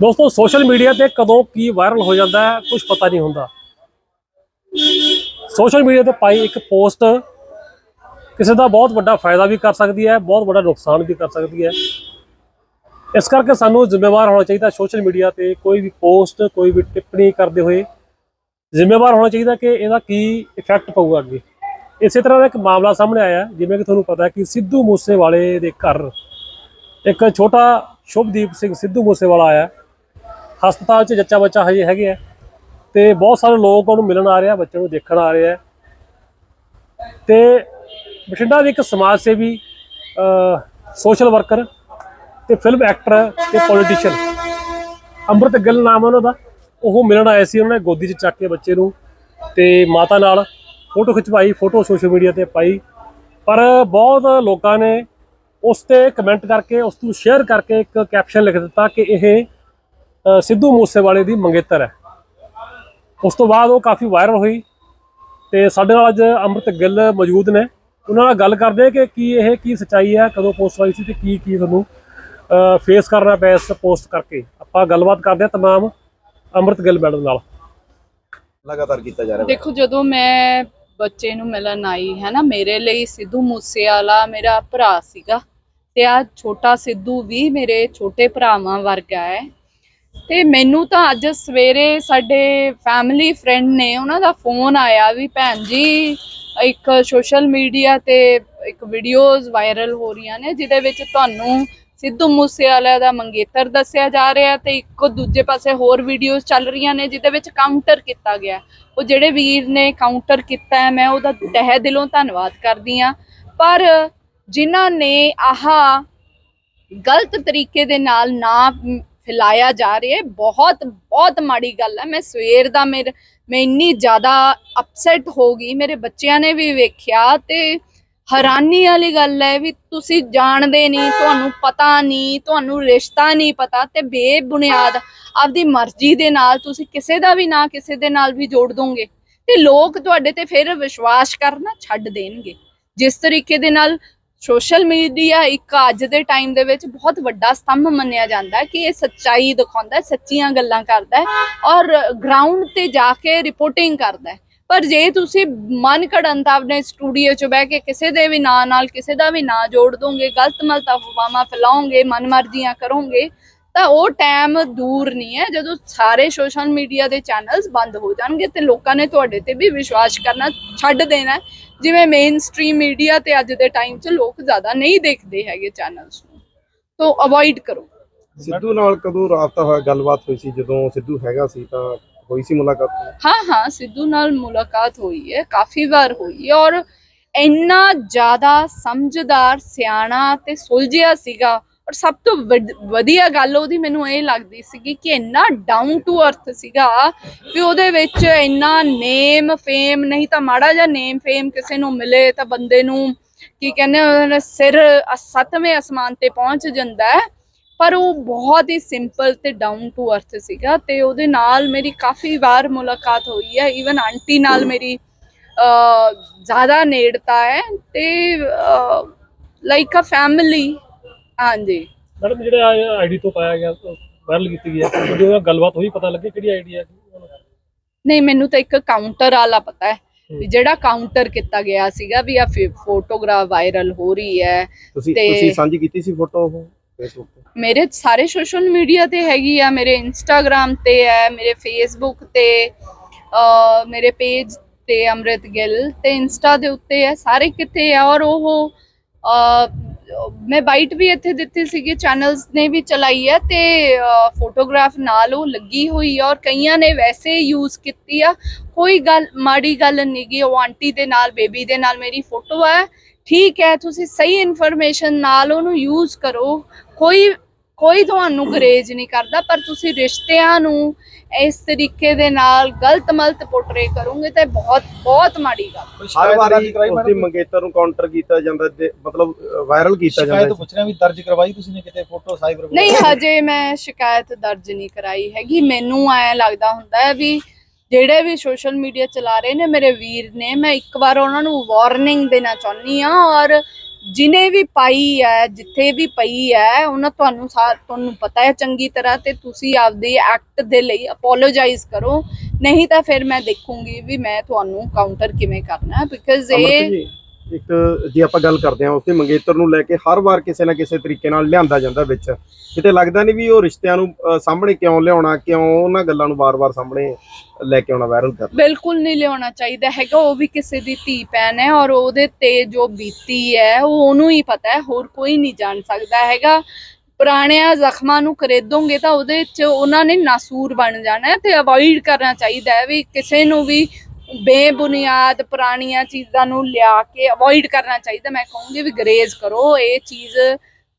ਦੋਸਤੋ, social media ਤੇ ਕਦੋਂ ਕੀ ਵਾਇਰਲ ਹੋ ਜਾਂਦਾ ਹੈ ਕੁਝ ਪਤਾ ਨਹੀਂ ਹੁੰਦਾ। ਸੋਸ਼ਲ ਮੀਡੀਆ ਤੇ ਪਾਈ ਇੱਕ ਪੋਸਟ, ਕਿਸੇ ਦਾ ਬਹੁਤ ਵੱਡਾ ਫਾਇਦਾ ਵੀ ਕਰ ਸਕਦੀ ਹੈ, ਬਹੁਤ ਵੱਡਾ ਨੁਕਸਾਨ ਵੀ ਕਰ ਸਕਦੀ ਹੈ। ਇਸ ਕਰਕੇ ਸਾਨੂੰ ਜ਼ਿੰਮੇਵਾਰ ਹੋਣਾ ਚਾਹੀਦਾ ਸੋਸ਼ਲ ਮੀਡੀਆ ਤੇ ਕੋਈ ਵੀ ਪੋਸਟ, ਕੋਈ ਵੀ ਟਿੱਪਣੀ ਕਰਦੇ ਹੋਏ। ਜ਼ਿੰਮੇਵਾਰ ਹੋਣਾ ਚਾਹੀਦਾ ਕਿ ਇਹਦਾ ਕੀ ਇਫੈਕਟ ਪਊਗਾ ਅੱਗੇ। ਇਸੇ ਤਰ੍ਹਾਂ ਦਾ ਇੱਕ ਮਾਮਲਾ ਸਾਹਮਣੇ ਆਇਆ, ਜਿਵੇਂ ਕਿ ਤੁਹਾਨੂੰ ਪਤਾ ਹੈ ਕਿ ਸਿੱਧੂ ਮੂਸੇਵਾਲੇ ਦੇ ਘਰ ਇੱਕ ਛੋਟਾ ਸ਼ੁਭਦੀਪ ਸਿੰਘ ਸਿੱਧੂ ਮੂਸੇਵਾਲਾ ਆਇਆ। ਹਸਪਤਾਲ 'ਚ ਜੱਚਾ ਬੱਚਾ ਹਜੇ ਹੈਗੇ ਆ ਤੇ ਬਹੁਤ ਸਾਰੇ ਲੋਕ ਉਹਨੂੰ ਮਿਲਣ ਆ ਰਹੇ ਆ, ਬੱਚੇ ਨੂੰ ਦੇਖਣ ਆ ਰਹੇ ਆ। ਤੇ ਬਠਿੰਡਾ ਦੇ ਇੱਕ ਸਮਾਜ ਸੇਵੀ ਸੋਸ਼ਲ ਵਰਕਰ ਤੇ ਫਿਲਮ ਐਕਟਰ ਤੇ ਪੋਲੀਟੀਸ਼ੀਅਨ ਅੰਮ੍ਰਿਤ ਗਿੱਲ ਨਾਮ ਹੈ ਉਹਨਾਂ ਦਾ। ਉਹ ਮਿਲਣ ਆਏ ਸੀ ਉਹਨਾਂ ਨੇ ਗੋਦੀ 'ਚ ਚੱਕ ਕੇ ਬੱਚੇ ਨੂੰ ਤੇ ਮਾਤਾ ਨਾਲ ਫੋਟੋ ਖਿਚਵਾਈ ਫੋਟੋ ਸੋਸ਼ਲ ਮੀਡੀਆ ਤੇ ਪਾਈ। ਪਰ ਬਹੁਤ ਲੋਕਾਂ ਨੇ ਉਸ ਤੇ ਕਮੈਂਟ ਕਰਕੇ, ਉਸ ਨੂੰ ਸ਼ੇਅਰ ਕਰਕੇ ਇੱਕ ਕੈਪਸ਼ਨ ਲਿਖ ਦਿੱਤਾ ਕਿ ਇਹ ਸਿੱਧੂ ਮੂਸੇਵਾਲੇ ਦੀ ਮੰਗੇਤਰ ਹੈ। ਉਸ ਤੋਂ ਬਾਅਦ ਉਹ ਕਾਫੀ ਵਾਇਰਲ ਹੋਈ ਤੇ ਸਾਡੇ ਨਾਲ ਅੱਜ ਅੰਮ੍ਰਿਤ ਗਿੱਲ ਮੌਜੂਦ ਨੇ। ਉਹਨਾਂ ਨਾਲ ਗੱਲ ਕਰਦੇ ਕਿ ਕੀ ਇਹ ਕੀ ਸੱਚਾਈ ਹੈ ਕਦੋਂ ਪੋਸਟ ਹੋਈ ਸੀ ਤੇ ਕੀ ਕੀ ਤੁਹਾਨੂੰ ਫੇਸ ਕਰਨਾ ਪਿਆ ਇਸ ਪੋਸਟ ਕਰਕੇ। ਆਪਾਂ ਗੱਲਬਾਤ ਕਰਦੇ ਹਾਂ ਤਮਾਮ ਅੰਮ੍ਰਿਤ ਗਿੱਲ ਮੈਡਮ ਨਾਲ। ਲਗਾਤਾਰ ਕੀਤਾ ਜਾ ਰਿਹਾ ਹੈ। ਦੇਖੋ ਜਦੋਂ ਮੈਂ ਬੱਚੇ ਨੂੰ ਮਿਲਣ ਆਈ ਹੈ ਨਾ ਮੇਰੇ ਲਈ ਸਿੱਧੂ ਮੂਸੇਵਾਲਾ ਮੇਰਾ ਭਰਾ ਸੀਗਾ ਤੇ ਆ ਛੋਟਾ ਸਿੱਧੂ ਵੀ ਮੇਰੇ ਛੋਟੇ ਭਰਾਵਾਂ ਵਰਗਾ ਹੈ। ਤੇ ਮੈਨੂੰ ਤਾਂ ਅੱਜ ਸਵੇਰੇ ਸਾਡੇ ਫੈਮਿਲੀ ਫਰੈਂਡ ਨੇ ਉਹਨਾਂ ਦਾ ਫੋਨ ਆਇਆ ਵੀ ਭੈਣ ਜੀ, ਇੱਕ ਸੋਸ਼ਲ ਮੀਡੀਆ ਤੇ ਇੱਕ ਵੀਡੀਓਜ਼ ਵਾਇਰਲ ਹੋ ਰਹੀਆਂ ਨੇ, ਜਿਹਦੇ ਵਿੱਚ ਤੁਹਾਨੂੰ ਸਿੱਧੂ ਮੂਸੇਵਾਲਾ ਦਾ ਮੰਗੇਤਰ ਦੱਸਿਆ ਜਾ ਰਿਹਾ ਤੇ ਇੱਕੋ ਦੂਜੇ ਪਾਸੇ ਹੋਰ ਵੀਡੀਓਜ਼ ਚੱਲ ਰਹੀਆਂ ਨੇ, ਜਿਹਦੇ ਵਿੱਚ ਕਾਊਂਟਰ ਕੀਤਾ ਗਿਆ। ਉਹ ਜਿਹੜੇ ਵੀਰ ਨੇ ਕਾਊਂਟਰ ਕੀਤਾ ਹੈ, ਮੈਂ ਉਹਦਾ ਤਹਿ ਦਿਲੋਂ ਧੰਨਵਾਦ ਕਰਦੀ ਆ ਪਰ ਜਿਨ੍ਹਾਂ ਨੇ ਆਹਾ ਗਲਤ ਤਰੀਕੇ ਦੇ ਨਾਲ ਨਾ ਫੈਲਾਇਆ ਜਾ ਰਿਹਾ ਹੈ। ਬਹੁਤ ਬਹੁਤ ਮਾੜੀ ਗੱਲ ਹੈ। ਮੈਂ ਸਵੇਰ ਦਾ ਮੇਰੇ, ਮੈਂ ਇੰਨੀ ਜ਼ਿਆਦਾ ਅਪਸੈਟ ਹੋ ਗਈ। ਮੇਰੇ ਬੱਚਿਆਂ ਨੇ ਵੀ ਵੇਖਿਆ ਤੇ ਹੈਰਾਨੀ ਵਾਲੀ ਗੱਲ ਹੈ ਵੀ ਤੁਸੀਂ ਜਾਣਦੇ ਨਹੀਂ, ਤੁਹਾਨੂੰ ਪਤਾ ਨਹੀਂ, ਤੁਹਾਨੂੰ ਰਿਸ਼ਤਾ ਨਹੀਂ ਪਤਾ ਤੇ ਬੇਬੁਨਿਆਦ ਆਪਦੀ ਮਰਜ਼ੀ ਦੇ ਨਾਲ ਤੁਸੀਂ ਕਿਸੇ ਦਾ ਵੀ ਨਾ ਕਿਸੇ ਦੇ ਨਾਲ ਵੀ ਜੋੜ ਦੋਗੇ ਤੇ ਲੋਕ ਤੁਹਾਡੇ ਤੇ ਫਿਰ ਵਿਸ਼ਵਾਸ ਕਰਨਾ ਛੱਡ ਦੇਣਗੇ। ਜਿਸ ਤਰੀਕੇ ਦੇ ਨਾਲ ਸੋਸ਼ਲ ਮੀਡੀਆ ਇੱਕ ਅੱਜ ਦੇ ਟਾਈਮ ਦੇ ਵਿੱਚ ਬਹੁਤ ਵੱਡਾ ਸਤੰਭ ਮੰਨਿਆ ਜਾਂਦਾ ਕਿ ਇਹ ਸੱਚਾਈ ਦਿਖਾਉਂਦਾ ਸੱਚੀਆਂ ਗੱਲਾਂ ਕਰਦਾ ਔਰ ਗਰਾਊਂਡ ਤੇ ਜਾ ਕੇ ਰਿਪੋਰਟਿੰਗ ਕਰਦਾ ਪਰ ਜੇ ਤੁਸੀਂ ਮਨ ਘੜਨ ਤਾਂ ਆਪਣੇ ਸਟੂਡੀਓ 'ਚ ਬਹਿ ਕੇ ਕਿਸੇ ਦੇ ਵੀ ਨਾਂ ਨਾਲ ਕਿਸੇ ਦਾ ਵੀ ਨਾਂ ਜੋੜ ਦੋਗੇ, ਗਲਤ ਮਲਤ ਅਫਵਾਹਾਂ ਫੈਲਾਓਗੇ ਮਨਮਰਜ਼ੀਆਂ ਕਰੋਗੇ, ਤਾਂ ਉਹ ਟਾਈਮ ਦੂਰ ਨਹੀਂ ਹੈ। ਜਦੋਂ ਸਾਰੇ ਸੋਸ਼ਲ ਮੀਡੀਆ ਦੇ ਚੈਨਲਸ ਬੰਦ ਹੋ ਜਾਣਗੇ ਤੇ ਲੋਕਾਂ ਨੇ ਤੁਹਾਡੇ ਤੇ ਵੀ ਵਿਸ਼ਵਾਸ ਕਰਨਾ ਛੱਡ ਦੇਣਾ ਜਿਵੇਂ ਮੇਨ ਸਟ੍ਰੀਮ ਮੀਡੀਆ ਤੇ ਅੱਜ ਦੇ ਟਾਈਮ 'ਚ ਲੋਕ ਜ਼ਿਆਦਾ ਨਹੀਂ ਦੇਖਦੇ ਹੈਗੇ ਚੈਨਲਸ ਨੂੰ। ਤੋਂ ਅਵੋਇਡ ਕਰੋ। ਸਿੱਧੂ ਨਾਲ ਕਦੋਂ ਰਾਬਤਾ ਹੋਇਆ ਗੱਲਬਾਤ ਹੋਈ ਸੀ? ਜਦੋਂ ਸਿੱਧੂ ਹੈਗਾ ਸੀ ਤਾਂ ਹੋਈ ਸੀ ਮੁਲਾਕਾਤ? ਹਾਂ ਹਾਂ ਸਿੱਧੂ ਨਾਲ ਮੁਲਾਕਾਤ ਹੋਈ ਹੈ ਕਾਫੀ ਵਾਰ ਹੋਈ ਹੈ ਔਰ ਇੰਨਾ ਜ਼ਿਆਦਾ ਸਮਝਦਾਰ ਸਿਆਣਾ ਤੇ ਸੁਲਝਿਆ ਸੀਗਾ ਔਰ ਸਭ ਤੋਂ ਵੱਡ- ਵਧੀਆ ਗੱਲ ਉਹਦੀ ਮੈਨੂੰ ਇਹ ਲੱਗਦੀ ਸੀਗੀ ਕਿ ਇੰਨਾ ਡਾਊਨ ਟੂ ਅਰਥ ਸੀਗਾ ਵੀ ਉਹਦੇ ਵਿੱਚ ਇੰਨਾ ਨੇਮ ਫੇਮ ਨਹੀਂ ਤਾਂ ਮਾੜਾ ਜਿਹਾ ਨੇਮ ਫੇਮ ਕਿਸੇ ਨੂੰ ਮਿਲੇ ਤਾਂ ਬੰਦੇ ਨੂੰ ਕੀ ਕਹਿੰਦੇ ਉਹਦਾ ਸਿਰ ਅ- ਸੱਤਵੇਂ ਅਸਮਾਨ ਤੇ ਪਹੁੰਚ ਜਾਂਦਾ ਹੈ। ਪਰ ਉਹ ਬਹੁਤ ਹੀ ਸਿੰਪਲ ਤੇ ਡਾਊਨ ਟੂ ਅਰਥ ਸੀਗਾ ਤੇ ਉਹਦੇ ਨਾਲ ਮੇਰੀ ਕਾਫੀ ਵਾਰ ਮੁਲਾਕਾਤ ਹੋਈ ਹੈ। ਈਵਨ ਆਂਟੀ ਨਾਲ ਮੇਰੀ ਜ਼ਿਆਦਾ ਨੇੜਤਾ ਹੈ ਤੇ ਲਾਈਕ ਅ ਫੈਮਿਲੀ ਹਾਂਜੀ। ਮੈਡਮ ਜਿਹੜਾ ਆਈਡੀ ਤੋਂ ਪਾਇਆ ਗਿਆ ਵਾਇਰਲ ਕੀਤੀ ਗਈ ਹੈ ਨਾਲ ਗੱਲਬਾਤ ਹੋਈ ਪਤਾ ਲੱਗੇ ਕਿਹੜੀ ਆਈਡੀ ਹੈ? ਨਹੀਂ ਮੈਨੂੰ ਤਾਂ ਇੱਕ ਕਾਊਂਟਰ ਵਾਲਾ ਪਤਾ ਹੈ ਵੀ ਜਿਹੜਾ ਕਾਊਂਟਰ ਕੀਤਾ ਗਿਆ ਸੀਗਾ ਵੀ ਆ ਫੋਟੋਗ੍ਰਾਫ ਵਾਇਰਲ ਹੋ ਰਹੀ ਹੈ ਤੁਸੀਂ ਤੇ- ਤੁਸੀਂ ਸਾਂਝੀ ਕੀਤੀ ਸੀ ਫੋਟੋ ਉਹ ਫੇਸਬੁੱਕ ਤੇ? ਮੇਰੇ ਸਾਰੇ ਸੋਸ਼ਲ ਮੀਡੀਆ ਤੇ ਹੈਗੀ ਆ ਮੇਰੇ ਇੰਸਟਾਗ੍ਰam ਤੇ ਹੈ ਮੇਰੇ ਫੇਸਬੁੱਕ ਤੇ ਅ ਮੇਰੇ ਪੇਜ ਤੇ ਅੰਮ੍ਰਿਤ ਗਿੱਲ ਤੇ ਇੰਸਟਾ ਦੇ ਉੱਤੇ ਹੈ ਸਾਰੇ ਕਿਤੇ ਆ ਔਰ ਉਹ ਅ, ਮੈਂ ਬਾਈਟ ਵੀ ਇੱਥੇ ਦਿੱਤੀ ਸੀਗੀ, ਚੈਨਲਸ ਨੇ ਵੀ ਚਲਾਈ ਹੈ ਤੇ ਫੋਟੋਗ੍ਰਾਫ ਨਾਲ ਉਹ ਲੱਗੀ ਹੋਈ ਆ ਔਰ ਕਈਆਂ ਨੇ ਵੈਸੇ ਯੂਜ਼ ਕੀਤੀ ਆ। ਕੋਈ ਗੱਲ, ਮਾੜੀ ਗੱਲ ਨਹੀਂ ਗੀ, ਉਹ ਆਂਟੀ ਦੇ ਨਾਲ, ਬੇਬੀ ਦੇ ਨਾਲ ਮੇਰੀ ਫੋਟੋ ਹੈ ਠੀਕ ਹੈ, ਤੁਸੀਂ ਸਹੀ ਇਨਫੋਰਮੇਸ਼ਨ ਨਾਲ ਉਹਨੂੰ ਯੂਜ਼ ਕਰੋ। ਕੋਈ ਕੋਈ ਤੁਹਾਨੂੰ ਗਰੇਜ ਨਹੀਂ ਕਰਦਾ, ਪਰ ਤੁਸੀਂ ਰਿਸ਼ਤਿਆਂ ਨੂੰ ਇਸ ਤਰੀਕੇ ਦੇ ਨਾਲ ਗਲਤ ਮਲਤ ਪੋਰਟਰੇ ਕਰੋਗੇ ਤਾਂ ਬਹੁਤ ਬਹੁਤ ਮਾੜੀ ਗੱਲ ਹਰ ਵਾਰੀ ਉਸ ਦੀ ਮੰਗੇਤਰ ਨੂੰ ਕਾਊਂਟਰ ਕੀਤਾ ਜਾਂਦਾ ਤੇ ਮਤਲਬ ਵਾਇਰਲ ਕੀਤਾ ਸ਼ਿਕਾਇਤ ਜਾਂਦਾ ਪੁੱਛ ਰਿਹਾ ਵੀ ਦਰਜ ਕਰਵਾਈ ਤੁਸੀਂ ਨੇ ਕਿਤੇ ਫੋਟੋ ਸਾਈਬਰ ਨਹੀਂ ਹਜੇ ਮੈਂ ਸ਼ਿਕਾਇਤ ਦਰਜ ਨਹੀਂ ਕਰਾਈ ਹੈਗੀ। ਮੈਨੂੰ ਐ ਲੱਗਦਾ ਹੁੰਦਾ ਹੈ ਵੀ ਜਿਹੜੇ ਵੀ ਸੋਸ਼ਲ ਮੀਡੀਆ ਚਲਾ ਰਹੇ ਨੇ ਮੇਰੇ ਵੀਰ ਨੇ ਮੈਂ ਇੱਕ ਵਾਰ ਉਹਨਾਂ ਨੂੰ ਵਾਰਨਿੰਗ ਦੇਣਾ ਚਾਹੁੰਦੀ ਆ ਔਰ ਜਿਨੇ ਵੀ ਪਾਈ ਹੈ ਜਿੱਥੇ ਵੀ ਪਈ ਹੈ ਉਹਨਾਂ ਤੁਹਾਨੂੰ ਸਾ- ਤੁਹਾਨੂੰ ਪਤਾ ਹੈ ਚੰਗੀ ਤਰ੍ਹਾਂ ਤੇ ਤੁਸੀਂ ਆਪਦੇ ਐਕਟ ਦੇ ਲਈ ਅਪੋਲੋਜਾਈਜ਼ ਕਰੋ। ਨਹੀਂ ਤਾਂ ਫਿਰ ਮੈਂ ਦੇਖੂੰਗੀ ਵੀ ਮੈਂ ਤੁਹਾਨੂੰ ਕਾਊਂਟਰ ਕਿਵੇਂ ਕਰਨਾ ਬਿਕਾਜ਼ ਇਹ ਜੀ ਇੱਕ ਜੇ ਆਪਾਂ ਗੱਲ ਕਰਦੇ ਹਾਂ, ਉਸਦੇ ਮੰਗੇਤਰ ਨੂੰ ਲੈ ਕੇ ਹਰ ਵਾਰ ਕਿਸੇ ਨਾ ਕਿਸੇ ਤਰੀਕੇ ਨਾਲ ਲਿਆਂਦਾ ਜਾਂਦਾ ਵਿੱਚ। ਕਿਤੇ ਲੱਗਦਾ ਨਹੀਂ ਵੀ ਉਹ ਰਿਸ਼ਤਿਆਂ ਨੂੰ ਸਾਹਮਣੇ ਕਿਉਂ ਲਿਆਉਣਾ, ਕਿਉਂ ਉਹਨਾਂ ਗੱਲਾਂ ਨੂੰ ਵਾਰ-ਵਾਰ ਸਾਹਮਣੇ ਲੈ ਕੇ ਆਉਣਾ ਵਾਇਰਲ ਕਰਨਾ? ਬਿਲਕੁਲ ਨਹੀਂ ਲਿਆਉਣਾ ਚਾਹੀਦਾ ਹੈਗਾ, ਉਹ ਵੀ ਕਿਸੇ ਦੀ ਧੀ ਭੈਣ ਹੈ ਔਰ ਉਹਦੇ ਤੇ ਜੋ ਬੀਤੀ ਹੈ, ਉਹ ਉਹਨੂੰ ਹੀ ਪਤਾ ਹੈ, ਹੋਰ ਕੋਈ ਨਹੀਂ ਜਾਣ ਸਕਦਾ ਹੈਗਾ। ਪੁਰਾਣਿਆਂ ਜ਼ਖਮਾਂ ਨੂੰ ਖਰੀਦੋਗੇ ਤਾਂ ਉਹਦੇ ਚ ਉਹਨਾਂ ਨੇ ਨਾਸੂਰ ਬਣ ਜਾਣਾ ਤੇ ਅਵੋਇਡ ਕਰਨਾ ਚਾਹੀਦਾ ਹੈ ਵੀ ਕਿਸੇ ਨੂੰ ਵੀ ਬੇਬੁਨਿਆਦ ਪੁਰਾਣੀਆਂ ਚੀਜ਼ਾਂ ਨੂੰ ਲਿਆ ਕੇ ਅਵੋਇਡ ਕਰਨਾ ਚਾਹੀਦਾ। ਮੈਂ ਕਹੂੰਗੀ ਵੀ ਗਰੇਜ਼ ਕਰੋ। ਇਹ ਚੀਜ਼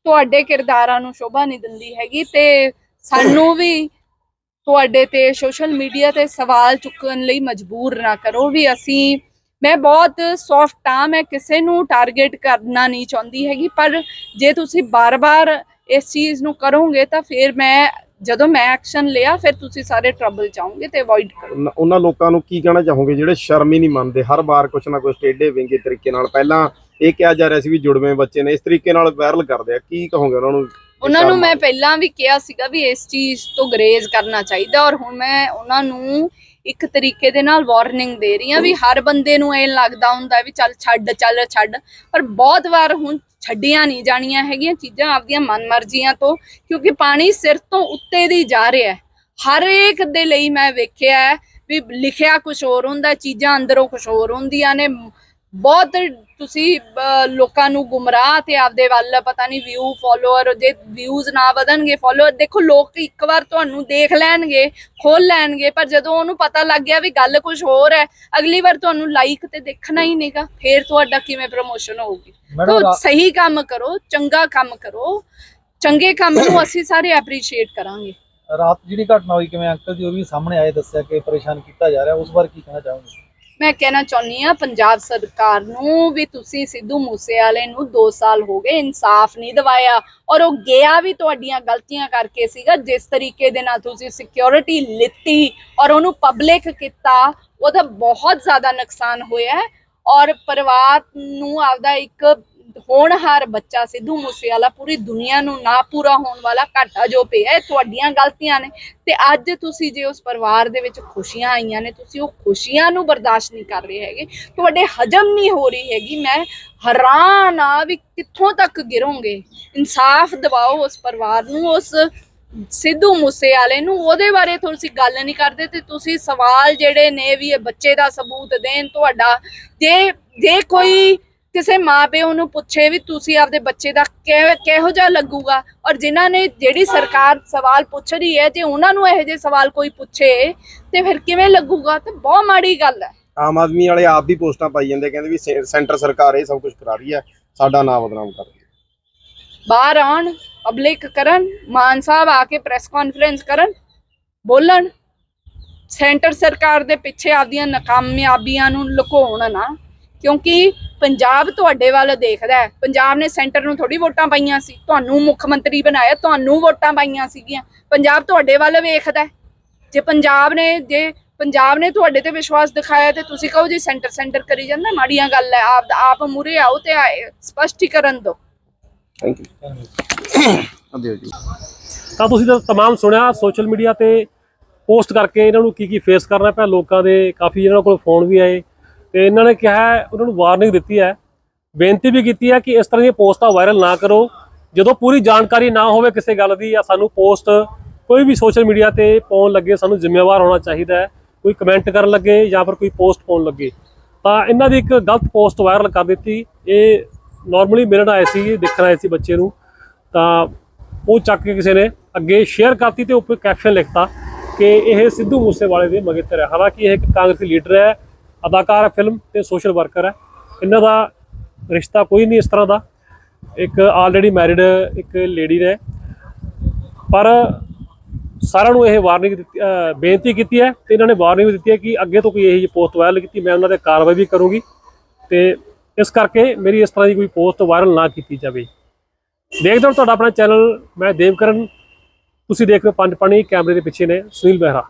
ਤੁਹਾਡੇ ਕਿਰਦਾਰਾਂ ਨੂੰ ਸ਼ੋਭਾ ਨਹੀਂ ਦਿੰਦੀ ਹੈਗੀ ਤੇ ਸਾਨੂੰ ਵੀ ਤੁਹਾਡੇ ਤੇ ਸੋਸ਼ਲ ਮੀਡੀਆ ਤੇ ਸਵਾਲ ਚੁੱਕਣ ਲਈ ਮਜਬੂਰ ਨਾ ਕਰੋ ਵੀ ਅਸੀਂ, ਮੈਂ ਬਹੁਤ ਸੌਫਟ ਆ ਮੈਂ ਕਿਸੇ ਨੂੰ ਟਾਰਗੇਟ ਕਰਨਾ ਨਹੀਂ ਚਾਹੁੰਦੀ ਹੈਗੀ, ਪਰ ਜੇ ਤੁਸੀਂ ਬਾਰ-ਬਾਰ ਇਸ ਚੀਜ਼ ਨੂੰ ਕਰੋਗੇ ਤਾਂ ਫਿਰ ਮੈਂ ਜਦੋਂ ਮੈਂ ਐਕਸ਼ਨ ਲਿਆ ਫਿਰ ਤੁਸੀਂ ਸਾਰੇ ਟਰਬਲ ਚਾਹੋਗੇ ਤੇ ਅਵੋਇਡ ਕਰੋ। ਉਹਨਾਂ- ਉਹਨਾਂ ਲੋਕਾਂ ਨੂੰ ਕੀ ਕਹਿਣਾ ਚਾਹੋਗੇ ਜਿਹੜੇ ਸ਼ਰਮ ਹੀ ਨਹੀਂ ਮੰਨਦੇ? ਹਰ ਵਾਰ ਕੁਛ ਨਾ ਕੁਛ ਟੇਢੇ ਵਿੰਗੇ ਤਰੀਕੇ ਨਾਲ। ਪਹਿਲਾਂ ਇਹ ਕਿਹਾ ਜਾ ਰਿਹਾ ਸੀ ਵੀ ਜੁੜਵੇਂ ਬੱਚੇ ਨੇ। ਇਸ ਤਰੀਕੇ ਨਾਲ ਵਾਇਰਲ ਕਰਦੇ ਆ। ਕੀ ਕਹੋਗੇ ਉਹਨਾਂ ਨੂੰ? ਉਹਨਾਂ ਨੂੰ ਮੈਂ? ਪਹਿਲਾਂ ਵੀ ਕਿਹਾ ਸੀਗਾ ਵੀ ਇਸ ਚੀਜ਼ ਤੋਂ ਗਰੇਜ਼ ਕਰਨਾ ਚਾਹੀਦਾ ਔਰ ਹੁਣ ਮੈਂ ਉਹਨਾਂ ਨੂੰ ਇੱਕ ਤਰੀਕੇ ਦੇ ਨਾਲ ਵਾਰਨਿੰਗ ਦੇ ਰਹੀ ਹਾਂ ਵੀ ਹਰ ਬੰਦੇ ਨੂੰ ਇਹ ਲੱਗਦਾ ਹੁੰਦਾ ਵੀ ਚੱਲ ਛੱਡ ਚੱਲ ਛੱਡ। ਪਰ ਬਹੁਤ ਵਾਰ ਹੁਣ ਛੱਡੀਆਂ ਨਹੀਂ ਜਾਣੀਆਂ ਹੈਗੀਆਂ ਚੀਜ਼ਾਂ ਆਪਦੀਆਂ ਮਨਮਰਜ਼ੀਆਂ ਤੋਂ, ਕਿਉਂਕਿ ਪਾਣੀ ਸਿਰ ਤੋਂ ਉੱਤੇ ਦੀ ਜਾ ਰਿਹਾ ਹੈ। ਹਰ ਇੱਕ ਦੇ ਲਈ ਮੈਂ ਵੇਖਿਆ ਹੈ ਵੀ ਲਿਖਿਆ ਕੁਝ ਹੋਰ ਹੁੰਦਾ, ਚੀਜ਼ਾਂ ਅੰਦਰੋਂ ਕੁਝ ਹੋਰ ਹੁੰਦੀਆਂ ਨੇ ਬਹੁਤ ਤੁਸੀਂ ਲੋਕਾਂ ਨੂੰ ਗੁੰਮਰਾਹ ਤੇ ਆਪਦੇ ਵੱਲ ਪਤਾ ਨਹੀਂ ਵਿਊ ਫਾਲੋਅਰ ਜੇ ਵਿਊਜ਼ ਨਾ ਵਧਣਗੇ ਫਾਲੋਅਰ ਦੇਖੋ ਲੋਕ ਇੱਕ ਵਾਰ ਤੁਹਾਨੂੰ ਦੇਖ ਲੈਣਗੇ ਖੋਲ ਲੈਣਗੇ ਪਰ ਜਦੋਂ ਉਹਨੂੰ ਪਤਾ ਲੱਗ ਗਿਆ ਵੀ ਗੱਲ ਕੁਝ ਹੋਰ ਹੈ ਅਗਲੀ ਵਾਰ ਤੁਹਾਨੂੰ ਲਾਈਕ ਤੇ ਦੇਖਣਾ ਹੀ ਨਹੀਂਗਾ ਫੇਰ ਤੁਹਾਡਾ ਕਿਵੇਂ ਪ੍ਰਮੋਸ਼ਨ ਹੋਊਗੀ? ਤਾਂ ਸਹੀ ਕੰਮ ਕਰੋ ਚੰਗਾ ਕੰਮ ਕਰੋ ਚੰਗੇ ਕੰਮ ਨੂੰ ਅਸੀਂ ਸਾਰੇ ਐਪਰੀਸ਼ੀਏਟ ਕਰਾਂਗੇ। ਰਾਤ ਜਿਹੜੀ ਘਟਨਾ ਹੋਈ ਕਿਵੇਂ ਅੰਕਲ ਜੀ ਉਹ ਵੀ ਸਾਹਮਣੇ ਆਏ ਦੱਸਿਆ ਕਿ ਪਰੇਸ਼ਾਨ ਕੀਤਾ ਜਾ ਰਿਹਾ ਉਸ ਬਾਰੇ ਕੀ ਕਹਿਣਾ ਚਾਹੋਗੇ? ਮੈਂ ਕਹਿਣਾ ਚਾਹੁੰਦੀ ਆ ਪੰਜਾਬ ਸਰਕਾਰ ਨੂੰ ਵੀ ਤੁਸੀਂ ਸਿੱਧੂ ਮੂਸੇਵਾਲੇ ਨੂੰ 2 ਸਾਲ ਹੋ ਗਏ ਇਨਸਾਫ ਨਹੀਂ ਦਿਵਾਇਆ ਔਰ ਉਹ ਗਿਆ ਵੀ ਤੁਹਾਡੀਆਂ ਗਲਤੀਆਂ ਕਰਕੇ ਸੀਗਾ, ਜਿਸ ਤਰੀਕੇ ਦੇ ਨਾਲ ਤੁਸੀਂ ਸਿਕਿਉਰਿਟੀ ਲਿੱਤੀ ਔਰ ਉਹਨੂੰ ਪਬਲਿਕ ਕੀਤਾ, ਉਹਦਾ ਬਹੁਤ ਜ਼ਿਆਦਾ ਨੁਕਸਾਨ ਹੋਇਆ ਔਰ ਪਰਿਵਾਰ ਨੂੰ ਆਪਦਾ ਇੱਕ ਹੁਣ ਹਰ ਬੱਚਾ ਸਿੱਧੂ ਮੂਸੇਵਾਲਾ ਪੂਰੀ ਦੁਨੀਆ ਨੂੰ ਨਾ ਪੂਰਾ ਹੋਣ ਵਾਲਾ ਘਾਟਾ ਜੋ ਪਿਆ ਇਹ ਤੁਹਾਡੀਆਂ ਗਲਤੀਆਂ ਨੇ। ਤੇ ਅੱਜ ਤੁਸੀਂ ਜੇ ਉਸ ਪਰਿਵਾਰ ਦੇ ਵਿੱਚ ਖੁਸ਼ੀਆਂ ਆਈਆਂ ਨੇ, ਤੁਸੀਂ ਉਹ ਖੁਸ਼ੀਆਂ ਨੂੰ ਬਰਦਾਸ਼ਤ ਨਹੀਂ ਕਰ ਰਹੇ ਹੈਗੇ। ਤੁਹਾਡੇ ਹਜਮ ਨਹੀਂ ਹੋ ਰਹੀ ਹੈਗੀ। ਮੈਂ ਹੈਰਾਨ ਆ ਵੀ ਕਿੱਥੋਂ ਤੱਕ ਗਿਰੋਗੇ। ਇਨਸਾਫ ਦਿਵਾਓ ਉਸ ਪਰਿਵਾਰ ਨੂੰ, ਉਸ ਸਿੱਧੂ ਮੂਸੇ ਵਾਲੇ ਨੂੰ। ਉਹਦੇ ਬਾਰੇ ਤੁਸੀਂ ਗੱਲ ਨਹੀਂ ਕਰਦੇ ਤੇ ਤੁਸੀਂ ਸਵਾਲ ਜਿਹੜੇ ਨੇ ਵੀ ਇਹ ਬੱਚੇ ਦਾ ਸਬੂਤ ਦੇਣ, ਤੁਹਾਡਾ ਜੇ ਜੇ ਕੋਈ ਕਿਸੇ ਮਾਪਿਓ ਨੂੰ ਪੁੱਛੇ ਵੀ ਤੁਸੀਂ ਆਪਦੇ ਬੱਚੇ ਦਾ ਕਿਹ- ਜਿਹਾ ਲੱਗੂਗਾ? ਔਰ ਜਿਨ੍ਹਾਂ ਨੇ ਜਿਹੜੀ ਸਰਕਾਰ ਸਵਾਲ ਪੁੱਛ ਰਹੀ ਹੈ ਜੇ ਉਹਨਾਂ ਨੂੰ ਇਹੋ ਜਿਹੇ ਸਵਾਲ ਕੋਈ ਪੁੱਛੇ ਤੇ ਫਿਰ ਕਿਵੇਂ ਲੱਗੂਗਾ? ਤੇ ਬਹੁਤ ਮਾੜੀ ਗੱਲ ਹੈ। ਆਮ ਆਦਮੀ ਵਾਲੇ ਆਪ ਵੀ ਪੋਸਟਾਂ ਪਾਈ ਜਾਂਦੇ ਕਹਿੰਦੇ ਵੀ ਸੈਂਟਰ ਸਰਕਾਰ ਇਹ ਸਭ ਕੁਝ ਕਰਾ ਰਹੀ ਹੈ ਸਾਡਾ ਨਾਮ ਬਦਨਾਮ ਕਰ ਰਹੀ ਹੈ। ਬਾਹਰ ਆਉਣ ਪਬਲਿਕ ਕਰਨ ਮਾਨ ਸਾਹਿਬ ਆ ਕੇ ਪ੍ਰੈਸ ਕਾਨਫਰੰਸ ਕਰਨ ਬੋਲਣ ਸੈਂਟਰ ਸਰਕਾਰ ਦੇ ਪਿੱਛੇ ਆਪਦੀਆਂ ਨਾਕਾਮਯਾਬੀਆਂ ਨੂੰ ਲੁਕਾਉਣ ਨਾ ਕਿਉਂਕਿ ਪੰਜਾਬ ਤੁਹਾਡੇ ਵੱਲ ਦੇਖਦਾ ਹੈ। ਪੰਜਾਬ ਨੇ ਸੈਂਟਰ ਨੂੰ ਥੋੜੀ ਵੋਟਾਂ ਪਾਈਆਂ ਸੀ। ਤੁਹਾਨੂੰ ਮੁੱਖ ਮੰਤਰੀ ਬਣਾਇਆ ਤੁਹਾਨੂੰ ਵੋਟਾਂ ਪਾਈਆਂ ਸੀਗੀਆਂ। ਪੰਜਾਬ ਤੁਹਾਡੇ ਵੱਲ ਵੇਖਦਾ ਹੈ। ਜੇ ਪੰਜਾਬ ਨੇ ਜੇ ਪੰਜਾਬ ਨੇ ਤੁਹਾਡੇ ਤੇ ਵਿਸ਼ਵਾਸ ਦਿਖਾਇਆ ਤੇ ਤੁਸੀਂ ਕਹੋ ਜੀ ਸੈਂਟਰ ਸੈਂਟਰ ਕਰੀ ਜਾਂਦਾ ਮਾੜੀਆਂ ਗੱਲ ਹੈ। ਆਪ ਆਪ ਮੂਰੇ ਆਓ ਤੇ ਆ- ਸਪਸ਼ਟੀਕਰਨ ਦਿਓ। ਥੈਂਕ ਯੂ ਅਦਿਓ ਜੀ। ਤਾਂ ਤੁਸੀਂ ਤਾਂ ਤਮਾਮ ਸੁਣਿਆ ਸੋਸ਼ਲ ਮੀਡੀਆ ਤੇ ਪੋਸਟ ਕਰਕੇ ਇਹਨਾਂ ਨੂੰ ਕੀ ਕੀ ਫੇਸ ਕਰਨਾ ਪਿਆ ਲੋਕਾਂ ਦੇ ਕਾਫੀ ਇਹਨਾਂ ਕੋਲ ਫੋਨ ਵੀ ਆਏ। ਤੇ ਇਹਨਾਂ ਨੇ ਕਿਹਾ ਉਹਨਾਂ ਨੂੰ ਵਾਰਨਿੰਗ ਦਿੱਤੀ ਹੈ। ਬੇਨਤੀ ਵੀ ਕੀਤੀ ਹੈ ਕਿ ਇਸ ਤਰ੍ਹਾਂ ਦੀਆਂ ਪੋਸਟਾਂ ਵਾਇਰਲ ਨਾ ਕਰੋ। ਜਦੋਂ ਪੂਰੀ ਜਾਣਕਾਰੀ ਨਾ ਹੋਵੇ ਕਿਸੇ ਗੱਲ ਦੀ ਜਾਂ ਸਾਨੂੰ ਪੋਸਟ ਕੋਈ ਵੀ ਸੋਸ਼ਲ ਮੀਡੀਆ ਤੇ ਪਾਉਣ ਲੱਗੇ, ਸਾਨੂੰ ਜ਼ਿੰਮੇਵਾਰ ਹੋਣਾ ਚਾਹੀਦਾ ਹੈ। ਕੋਈ ਕਮੈਂਟ ਕਰਨ ਲੱਗੇ ਜਾਂ ਫਿਰ ਕੋਈ ਪੋਸਟ ਪਾਉਣ ਲੱਗੇ। ਤਾਂ ਇਹਨਾਂ ਦੀ ਇੱਕ ਗਲਤ ਪੋਸਟ ਵਾਇਰਲ ਕਰ ਦਿੱਤੀ। ਇਹ ਨਾਰਮਲੀ ਮਿਲਣ ਆਏ ਸੀ ਦੇਖਣ ਆਏ ਸੀ ਬੱਚੇ ਨੂੰ। ਤਾਂ ਉਹ ਚੱਕ ਕੇ ਕਿਸੇ ਨੇ ਅੱਗੇ ਸ਼ੇਅਰ ਕਰਤੀ ਤੇ ਉੱਪਰ ਕੈਪਸ਼ਨ ਲਿਖਤਾ ਕਿ ਇਹ ਸਿੱਧੂ ਮੂਸੇਵਾਲੇ ਦੇ ਮਗੇਤਰ ਹੈ। ਹਾਲਾਂਕਿ ਇਹ ਇੱਕ ਕਾਂਗਰਸੀ ਲੀਡਰ ਹੈ। ਅਦਾਕਾਰ ਫਿਲਮ ਤੇ ਸੋਸ਼ਲ ਵਰਕਰ ਹੈ। ਇਹਨਾਂ ਦਾ ਰਿਸ਼ਤਾ ਕੋਈ ਨਹੀਂ ਇਸ ਤਰ੍ਹਾਂ ਦਾ। ਇੱਕ ਆਲਰੇਡੀ ਮੈਰਿਡ ਇੱਕ ਲੇਡੀ ਨੇ। ਪਰ ਸਾਰਿਆਂ ਨੂੰ ਇਹ ਵਾਰਨਿੰਗ ਦਿੱਤੀ ਬੇਨਤੀ ਕੀਤੀ ਹੈ ਤੇ ਇਹਨਾਂ ਨੇ ਵਾਰਨਿੰਗ ਵੀ ਦਿੱਤੀ ਹੈ ਕਿ ਅੱਗੇ ਤੋਂ ਕੋਈ ਇਹੋ ਜਿਹੀ ਪੋਸਟ ਵਾਇਰਲ ਕੀਤੀ, ਮੈਂ ਉਹਨਾਂ ਤੇ ਕਾਰਵਾਈ ਵੀ ਕਰੂੰਗੀ। ਤੇ ਇਸ ਕਰਕੇ ਮੇਰੀ ਇਸ ਤਰ੍ਹਾਂ ਦੀ ਕੋਈ ਪੋਸਟ ਵਾਇਰਲ ਨਾ ਕੀਤੀ ਜਾਵੇ। ਦੇਖਦੇ ਹੋ ਤੁਹਾਡਾ ਆਪਣਾ ਚੈਨਲ ਮੈਂ ਦੇਵਕਰਨ ਤੁਸੀਂ ਦੇਖ ਰਹੇ ਹੋ ਪੰਜ ਪਾਣੀ, ਕੈਮਰੇ ਦੇ ਪਿੱਛੇ ਨੇ ਸੁਨੀਲ ਬਹਿਰਾ।